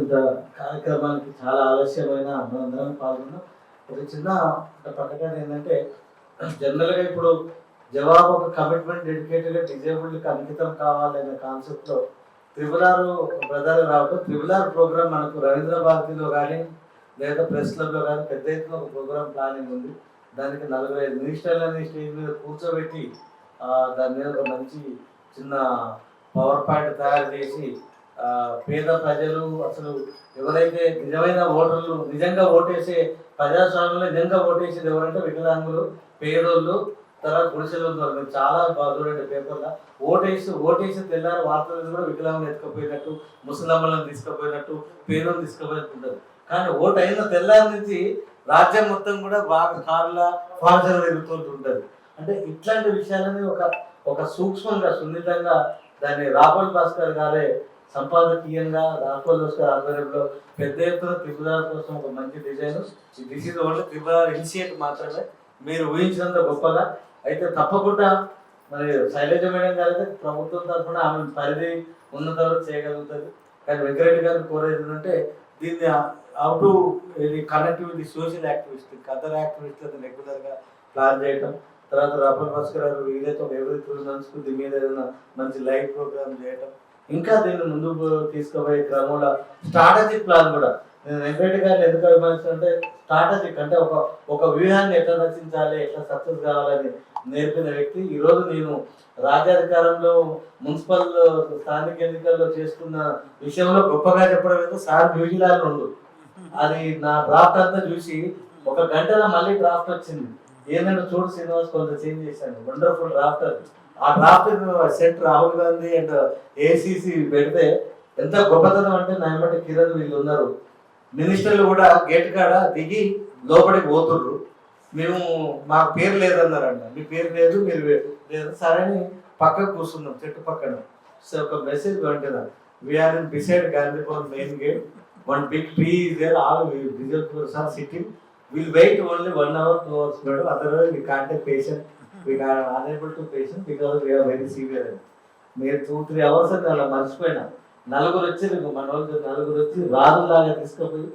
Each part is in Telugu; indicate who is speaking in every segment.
Speaker 1: ఇంత కార్యక్రమానికి చాలా ఆలస్యమైన అందరం పాల్గొన్నాం. ఒక చిన్న ఒక ప్రకటన ఏంటంటే జనరల్గా ఇప్పుడు జవాబు ఒక కమిట్మెంట్ డెడికేటెడ్గా డిజేబుల్డ్కి అంకితం కావాలనే కాన్సెప్ట్లో త్రిపులారు బ్రదర్ రావడం త్రిపులార్ ప్రోగ్రామ్ మనకు రవీంద్ర భారతిలో కానీ లేదా ప్రెస్ క్లబ్లో కానీ పెద్ద ఎత్తున ఒక ప్రోగ్రామ్ ప్లానింగ్ ఉంది. దానికి నలభై ఐదు మినిస్టర్లని స్టేజ్ మీద కూర్చోబెట్టి దాని మీద ఒక మంచి చిన్న పవర్ పాయింట్ తయారు చేసి పేద ప్రజలు అసలు ఎవరైతే నిజమైన ఓటర్లు నిజంగా ఓటేసే ప్రజాస్వామ్యంలో నిజంగా ఓటేసేది ఎవరంటే వికలాంగులు పేదోళ్ళు తర్వాత గుడిసెలు ఉన్నారు మీరు చాలా బాగా చూడండి పేపర్లో. ఓటేసి ఓటేసి తెల్లారి వార్తలు కూడా వికలాంగులు ఎత్తుకపోయినట్టు ముసలమ్మలను తీసుకుపోయినట్టు పేదోళ్ళు తీసుకుపోయినట్టు ఉంటుంది. కానీ ఓటు అయిన తెల్లారి నుంచి రాజ్యం మొత్తం కూడా బాగా కార్ల ఫార్చర్ తిరుగుతుంటూ ఉంటుంది. అంటే ఇట్లాంటి విషయాలని ఒక ఒక సూక్ష్మంగా సున్నితంగా దాన్ని రాహుల్ భాస్కర్ గారే సంపాదకీయంగా రాహుల్ భాస్కర్ ఆధ్వర్యంలో పెద్ద ఎత్తున త్రిపురాల కోసం ఒక మంచి design. This is only Tripura initiate మాత్రమే మీరు ఊహించినంత గొప్పగా. అయితే తప్పకుండా మరి శైలజ మేడం గారు ప్రభుత్వం తరఫున ఆమె పరిధి ఉన్నంత వరకు చేయగలుగుతుంది కానీ వెంకరెడ్డి గారు కోరేది ఏంటంటే దీన్ని అవుట్ ఇది connect with social activist other activist రెగ్యులర్గా ప్లాన్ చేయటం. తర్వాత రాఫల్ భాస్కర్ గారు వీలైతే ఒక ఎవరి త్రీ దీని మీద ఏదైనా మంచి లైవ్ ప్రోగ్రామ్ చేయటం. ఇంకా దీన్ని ముందుకు తీసుకుపోయే క్రమంలో స్ట్రాటజిక్ ప్లాన్ కూడా. నేను వెంకరెడ్డి గారిని ఎందుకు అభిమానిస్తుంటే స్ట్రాటజిక్ అంటే ఒక ఒక వ్యూహాన్ని ఎట్లా రచించాలి ఎట్లా సక్సెస్ కావాలని నేర్పిన వ్యక్తి. ఈరోజు నేను రాజ్యాధికారంలో మున్సిపల్ స్థానిక ఎన్నికల్లో చేసుకున్న విషయంలో గొప్పగా చెప్పడం అయితే సార్ న్యూజిలాండ్ ఉండు. అది నా డ్రాఫ్ట్ అంతా చూసి ఒక గంటలో మళ్ళీ డ్రాఫ్ట్ వచ్చింది. ఏంటంటే చూడు శ్రీనివాస్ కొంత చేంజ్ చేశాను వండర్ఫుల్ డ్రాఫ్ట్ అది. ఆ draft set Rahul Gandhi and ACC పెడితే ఎంత గొప్పతనం అంటే నా ఏమంటే కిరణ్ వీళ్ళు ఉన్నారు. మినిస్టర్లు కూడా గేట్ కాడ దిగి లోపలికి పోతుండ్రు. మేము మా పేరు లేదన్నారంట. మీ పేరు లేదు మీరు లేదు. సరే అని పక్కకు కూర్చున్నాం చెట్టు పక్కన. సో ఒక మెసేజ్ పంపిన. We're in beside Gandhipuram main gate one big tree there all Vijaypur sir sitting will wait only one hour two hours madam otherwise contact patient we are unable to patient because we're very severe మీరు టూ త్రీ అవర్స్ అలా మర్చిపోయినా. నలుగురు వచ్చి మన వాళ్ళు నలుగురు వచ్చి రాజులాగా తీసుకుపోయి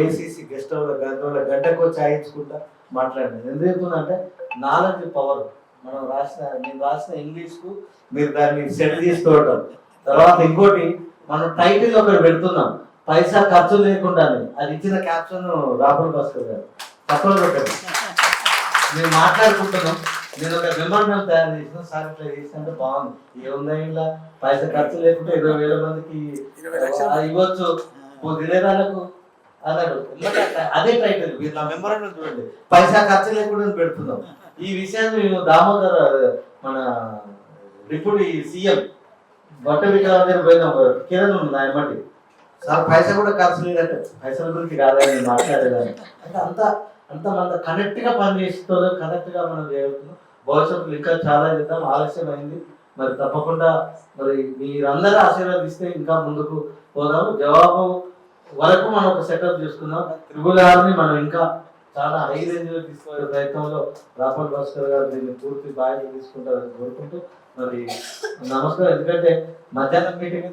Speaker 1: ఏసీసీ గెస్ట్ హౌస్ గంటల గంటకు చాయ్ ఇచ్చుకుంటా మాట్లాడినాను ఎందుకు చెప్తున్నా నాలెడ్జ్ పవర్. మనం రాసిన నేను రాసిన ఇంగ్లీష్కు మీరు దాన్ని సెట్ చేసుకోవటం తర్వాత ఇంకోటి మనం టైటిల్ ఒకటి పెడుతున్నాం. పైసా ఖర్చు లేకుండానే. అది ఇచ్చిన క్యాప్షన్ రాహుల్ భాస్కర్ గారు. తక్కువ పెట్టండి. మేము మాట్లాడుకుంటున్నాం. నేను ఒక మెమోరియల్ తయారు చేసిన సార్ ఇట్లా చేసినట్టు బాగుంది. ఏముందా ఇలా పైసా ఖర్చు లేకుంటే ఇరవై వేల మందికి ఆ, ఇవ్వచ్చు. దినేరాలకు అన్నాడు. అదే టైటిల్ మీరు నా చూడండి. పైసా ఖర్చు లేకుండా పెడుతున్నాం. ఈ విషయాన్ని మేము దామోదర్ మన డిప్యూటీ సీఎం బట్ట విక్రమ దగ్గర పోయినాం. కిరణ్ ఉంది నా ఎమ్మటి సార్ పైసా కూడా ఖర్చు లేదంటే. పైసల గురించి కాదని మాట్లాడేదాన్ని. అంటే అంత అంత మన కనెక్ట్గా పని చేస్తూ కనెక్ట్గా మనం చేయగలుగుతున్నాం భవిష్యత్తులో ఇంకా చాలా చేద్దాం ఆలస్యం అయింది మరి తప్పకుండా మరి మీరందరూ ఆశీర్వాదిస్తే ఇంకా ముందుకు పోదాం. జవాబు వరకు మనం ఒక సెటప్ చేసుకుందాం. త్రిపుల్ ఆర్ని మనం ఇంకా చాలా హై రేంజ్లో తీసుకునే ప్రయత్నంలో రాపల్ భాస్కర్ గారు దీన్ని పూర్తి బాధ్యత తీసుకుంటారని కోరుకుంటూ మరి నమస్కారం. ఎందుకంటే మధ్యాహ్నం మీటింగ్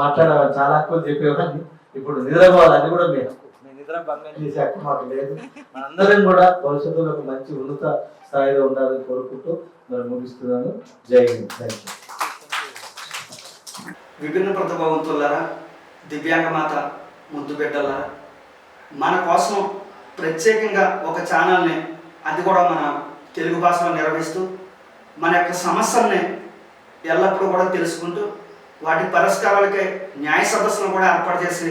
Speaker 1: మాట్లాడాలని చాలా ఎక్కువ చెప్పేవాడిని ఇప్పుడు నిద్రపోవాలి అది కూడా మేము మీ నిద్ర భంగం చేసే హక్కు మాకు లేదు. మనందరం కూడా భవిష్యత్తులో ఒక మంచి ఉన్నత స్థాయిలో ఉండాలని కోరుకుంటూ మరి ముగిస్తున్నాను. జై హింద్. థ్యాంక్ యూ
Speaker 2: విభిన్న ప్రతిభావంతులారా దివ్యాంగ మాత ముద్దు బిడ్డలారా మన కోసం ప్రత్యేకంగా ఒక ఛానల్ని అది కూడా మన తెలుగు భాషలో నిర్వహిస్తూ మన యొక్క సమస్యల్ని ఎల్లప్పుడూ కూడా తెలుసుకుంటూ వాటి పరిష్కారాలకే న్యాయ సదస్సును కూడా ఏర్పాటు చేసి